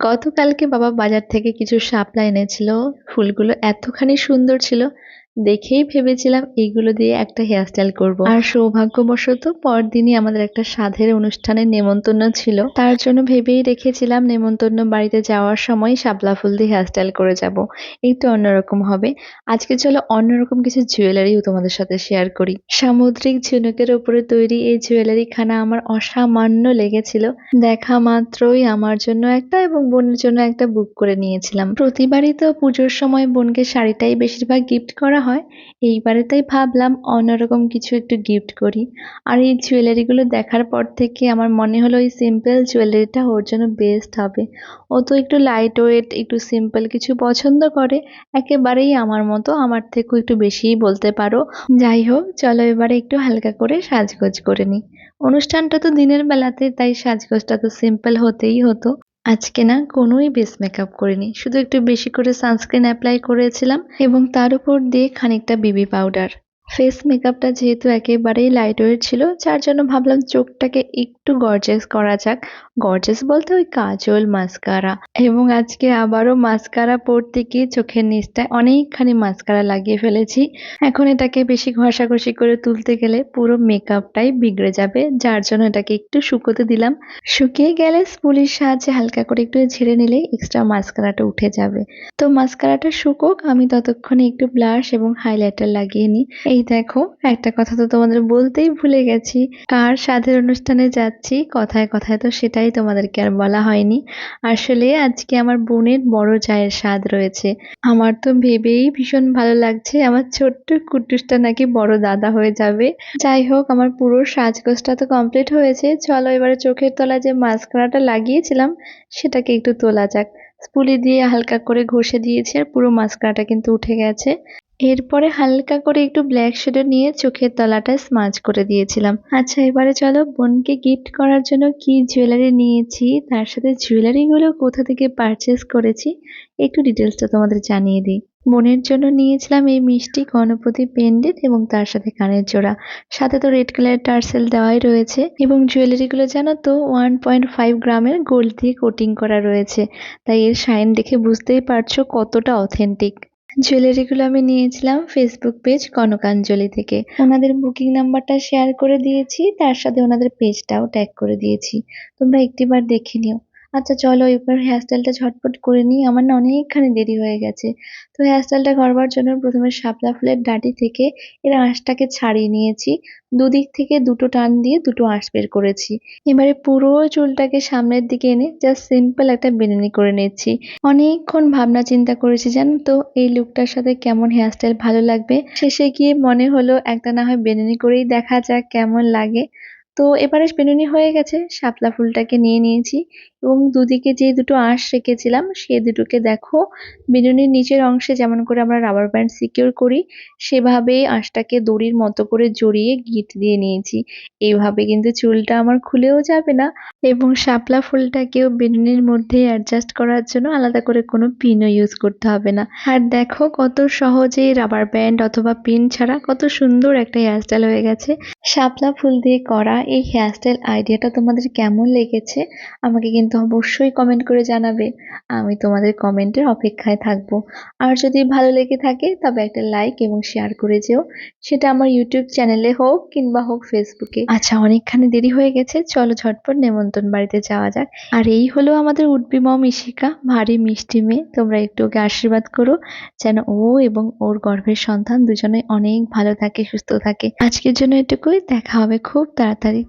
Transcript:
গতকালকে বাবা বাজার থেকে কিছু শাপলা এনেছিল। ফুলগুলো এতখানি সুন্দর ছিল দেখেই ভেবেছিলাম এইগুলো দিয়ে একটা হেয়ারস্টাইল করব। আর সৌভাগ্যবশত পরদিনই আমাদের একটা সাধের অনুষ্ঠানের নেমন্তন্ন ছিল। তার জন্য ভেবেই রেখেছিলাম নেমন্তন্ন বাড়িতে যাওয়ার সময় শাপলা ফুল দিয়ে হেয়ারস্টাইল করে যাব। একটু অন্যরকম হবে। আজকে চলো অন্যরকম কিছু জুয়েলারিও তোমাদের সাথে শেয়ার করি। সামুদ্রিক ঝিনুকের উপরে তৈরি এই জুয়েলারি খানা আমার অসামান্য লেগেছিল। দেখা মাত্রই আমার জন্য একটা এবং বোনের জন্য একটা বুক করে নিয়েছিলাম। প্রতিবারই তো পুজোর সময় বোনকে শাড়িটাই বেশিরভাগ গিফট করা হয়। এইবারে তাই ভাবলাম অন্যরকম কিছু একটু গিফট করি। আর এই জুয়েলারিগুলো দেখার পর থেকে আমার মনে হলো এই সিম্পল জুয়েলারিটা ওর জন্য বেস্ট হবে। ও তো একটু লাইট ওয়েট একটু সিম্পল কিছু পছন্দ করে, একেবারেই আমার মতো, আমার থেকেও একটু বেশিই বলতে পারো। যাই হোক, চলো এবারে একটু হালকা করে সাজগোজ করে নিই। অনুষ্ঠানটা তো দিনের বেলাতে, তাই সাজগোজটা তো সিম্পল হতেই হতো। আজকে না কোনোই বেস মেকআপ করিনি। শুধু একটু বেশি করে সানস্ক্রিন অ্যাপ্লাই করেছিলাম এবং তার উপর দিয়ে খানিকটা বিবি পাউডার ফেস মেকআপটা যেহেতু একেবারেই লাইট ওয়েট ছিল, যার জন্য ভাবলাম চোখটাকে একটু গর্জেস করা যাক। গর্জেস বলতে ওই কাজল মাস্কারা এবং আজকে আবারও মাস্কারা পরতে গিয়ে চোখের নিচটায় অনেকখানি মাস্কারা লাগিয়ে ফেলেছি। এখন এটাকে বেশি ঘষাঘষি করে তুলতে গেলে পুরো মেকআপটাই বিগড়ে যাবে, যার জন্য এটাকে একটু শুকোতে দিলাম। শুকিয়ে গেলে স্পুলির সাহায্যে হালকা করে একটু ঝেড়ে নিলে এক্সট্রা মাস্কারাটা উঠে যাবে। তো মাস্কারাটা শুকোক, আমি ততক্ষণে একটু ব্লাশ এবং হাইলাইটার লাগিয়ে নিই। দেখো, একটা কথা তো তোমাদের বলতেই ভুলে গেছি। কার সাধের অনুষ্ঠানে যাচ্ছি? কথায় কথায় তো সেটাই তোমাদেরকে আর বলা হয়নি। আসলে আজকে আমার বোনের বড় চায়ের স্বাদ রয়েছে। আমার তো ভেবেই ভীষণ ভালো লাগছে, আমার ছোট্ট কুটুসটা নাকি বড় দাদা হয়ে যাবে। যাই হোক, আমার পুরো সাজগোজটা তো কমপ্লিট হয়েছে। চলো এবারে চোখের তলায় যে মাস্কারাটা লাগিয়েছিলাম, সেটাকে একটু তোলা যাক। স্পুলি দিয়ে হালকা করে ঘষে দিয়েছি আর পুরো মাস্কারাটা কিন্তু উঠে গেছে। এরপরে হালকা করে একটু ব্ল্যাক শেডো নিয়ে চোখের তলাটা স্মাজ করে দিয়েছিলাম। আচ্ছা এবারে চলো বোনকে গিফট করার জন্য কি জুয়েলারি নিয়েছি, তার সাথে জুয়েলারিগুলো কোথা থেকে পারচেস করেছি, একটু ডিটেলসটা তোমাদের জানিয়ে দিই। বোনের জন্য নিয়েছিলাম এই মিষ্টি গণপতি পেন্ডেন্ট এবং তার সাথে কানের জোড়া। সাথে তো রেড কালারের টার্সেল দেওয়াই রয়েছে এবং জুয়েলারিগুলো জানো তো ওয়ান পয়েন্ট ফাইভ গ্রামের গোল্ড দিয়ে কোটিং করা রয়েছে। তাই এর শাইন দেখে বুঝতেই পারছ কতটা অথেন্টিক জুয়েলারিগুলো আমি নিয়েছিলাম ফেসবুক পেজ কনকাঞ্জলি থেকে। ওনাদের বুকিং নাম্বারটা শেয়ার করে দিয়েছি, তার সাথে ওনাদের পেজটাও ট্যাগ করে দিয়েছি। তোমরা একটিবার দেখে নিও। আচ্ছা চলো এবার হেয়ারস্টাইলটা ঝটপট করে নিই। আমার না অনেকখানি দেরি হয়ে গেছে। তো হেয়ারস্টাইলটা করবার জন্য প্রথমে শাপলা ফুলের ডাঁটি থেকে এর আঁশটাকে ছাড়িয়ে নিয়েছি। দুদিক থেকে দুটো টান দিয়ে দুটো আঁশ বের করেছি। এবারে পুরো চুলটাকে সামনের দিকে এনে জাস্ট সিম্পল একটা বেনুনি করে নিচ্ছি। অনেকক্ষণ ভাবনা চিন্তা করেছি, জানো তো, এই লুকটার সাথে কেমন হেয়ারস্টাইল ভালো লাগবে। শেষে গিয়ে মনে হলো একটা না হয় বেনুনি করেই দেখা যাক কেমন লাগে। তো এবারে বেনুনি হয়ে গেছে, শাপলা ফুলটাকে নিয়ে নিয়েছি। এবং দুদিকে যে দুটো আঁশ রেখেছিলাম, সে দুটোকে দেখো বেনুনির নিচের অংশে যেমন করে আমরা রাবার ব্যান্ড সিকিউর করি সেভাবেই আঁশটাকে দড়ির মতো করে জড়িয়ে গিট দিয়ে নিয়েছি। এইভাবে কিন্তু চুলটা আমার খুলেও যাবে না এবং শাপলা ফুলটাকেও বেনুনির মধ্যে অ্যাডজাস্ট করার জন্য আলাদা করে কোনো পিনও ইউজ করতে হবে না। আর দেখো কত সহজেই রাবার ব্যান্ড অথবা পিন ছাড়া কত সুন্দর একটা হেয়ারস্টাইল হয়ে গেছে। শাপলা ফুল দিয়ে করা এই হেয়ারস্টাইল আইডিয়াটা তোমাদের কেমন লেগেছে? আমাকে কিন্তু অবশ্যই কমেন্ট করে জানাবে। আমি তোমাদের কমেন্টের অপেক্ষায় থাকব। আর যদি ভালো লেগে থাকে, তবে একটা লাইক এবং শেয়ার করে যেও। সেটা আমার ইউটিউব চ্যানেলে হোক কিংবা হোক ফেসবুকে আচ্ছা অনেকখানি দেরি হয়ে গেছে। চলো ঝটপট নেমন্তন বাড়িতে যাওয়া যাক। আর এই হলো আমাদের উঠবি মম ইশিকা ভারী মিষ্টি মেয়ে। তোমরা একটু ওকে আশীর্বাদ করো যেন ও এবং ওর গর্ভের সন্তান দুজনে অনেক ভালো থাকে, সুস্থ থাকে। আজকের জন্য এটুকুই। দেখা হবে খুব তাড়াতাড়ি।